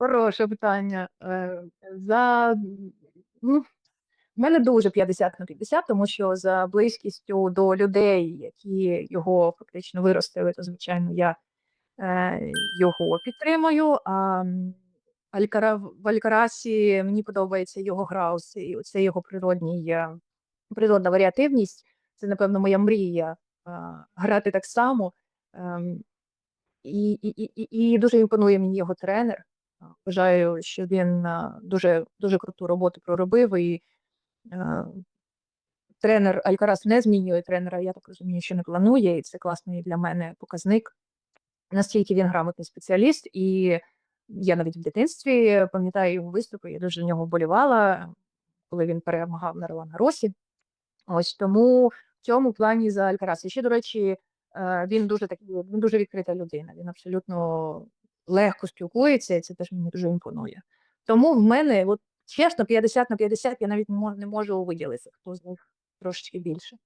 Хороше питання. Е, за ну, мене дуже 50 на 50, тому що за близькістю до людей, які його фактично виростили, то звичайно я, е, його підтримую. А, Алькара в Алькарасі мені подобається його гра, оцей оцей його природній, е, природна варіативність. Це, напевно, моя мрія, а, грати так само. І і і і і дуже імпонує мені його тренер. Вважаю, що він, дуже дуже круту роботу проробив і, е, тренер Алькарас не змінює тренера, я так розумію, що не планує, і це класний для мене показник, наскільки він грамотний спеціаліст. І я навіть в дитинстві пам'ятаю його виступи, я дуже за нього вболівала, коли він перемагав на Ролан Гаросі. Ось тому в цьому плані за Алькарас. І ще, до речі, е, він дуже такий, він дуже відкрита людина. Він абсолютно легко спілкується, і це теж мені дуже імпонує. Тому в мене, от чесно, 50 на 50 я навіть не мо не можу виділити, хто з них трошечки більше.